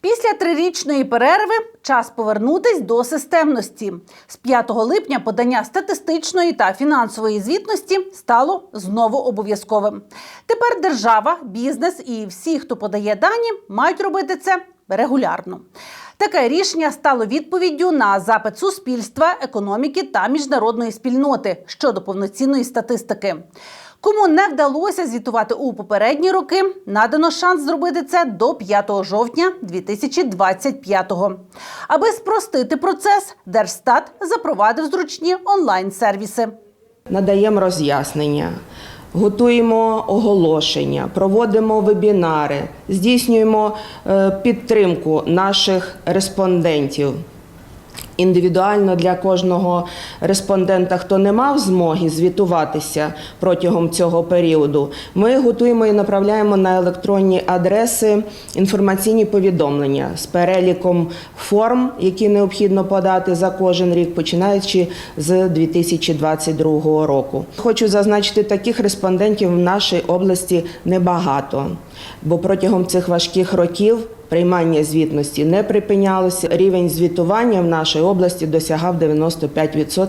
Після трирічної перерви час повернутись до системності. З 5 липня подання статистичної та фінансової звітності стало знову обов'язковим. Тепер держава, бізнес і всі, хто подає дані, мають робити це регулярно. Таке рішення стало відповіддю на запит суспільства, економіки та міжнародної спільноти щодо повноцінної статистики. Кому не вдалося звітувати у попередні роки, надано шанс зробити це до 5 жовтня 2025-го. Аби спростити процес, Держстат запровадив зручні онлайн-сервіси. надаємо роз'яснення, готуємо оголошення, проводимо вебінари, здійснюємо е, підтримку наших респондентів. Індивідуально для кожного респондента, хто не мав змоги звітуватися протягом цього періоду, ми готуємо і направляємо на електронні адреси інформаційні повідомлення з переліком форм, які необхідно подати за кожен рік, починаючи з 2022 року. Хочу зазначити, таких респондентів в нашій області небагато, бо протягом цих важких років. Приймання звітності не припинялося. Рівень звітування в нашій області досягав 95%.